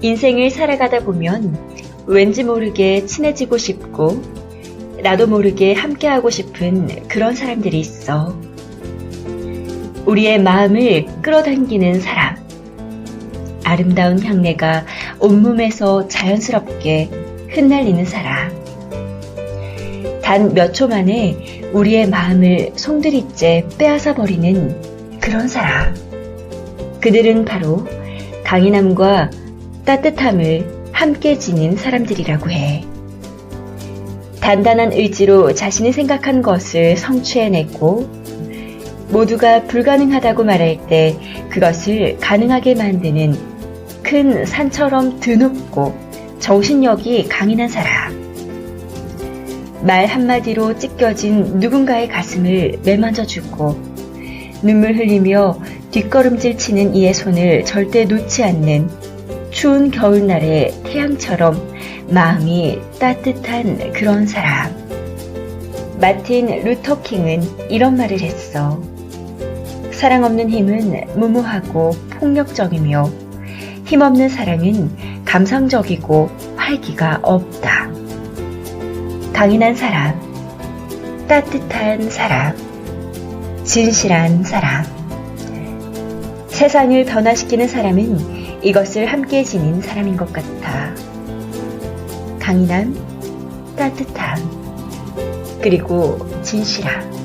인생을 살아가다 보면 왠지 모르게 친해지고 싶고 나도 모르게 함께하고 싶은 그런 사람들이 있어. 우리의 마음을 끌어당기는 사람. 아름다운 향내가 온몸에서 자연스럽게 흩날리는 사람. 단 몇 초 만에 우리의 마음을 송두리째 빼앗아 버리는 그런 사람. 그들은 바로 강인함과 따뜻함을 함께 지닌 사람들이라고 해. 단단한 의지로 자신이 생각한 것을 성취해냈고, 모두가 불가능하다고 말할 때 그것을 가능하게 만드는 큰 산처럼 드높고 정신력이 강인한 사람. 말 한마디로 찢겨진 누군가의 가슴을 매만져 주고 눈물 흘리며 뒷걸음질 치는 이의 손을 절대 놓지 않는 추운 겨울날의 태양처럼 마음이 따뜻한 그런 사람. 마틴 루터킹은 이런 말을 했어. 사랑 없는 힘은 무모하고 폭력적이며 힘없는 사랑은 감상적이고 활기가 없다. 강인한 사람, 따뜻한 사람, 진실한 사람. 세상을 변화시키는 사람은 이것을 함께 지닌 사람인 것 같아. 강인함, 따뜻함, 그리고 진실함.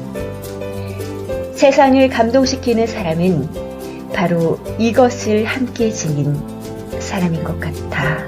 세상을 감동시키는 사람은 바로 이것을 함께 지닌 사람인 것 같아.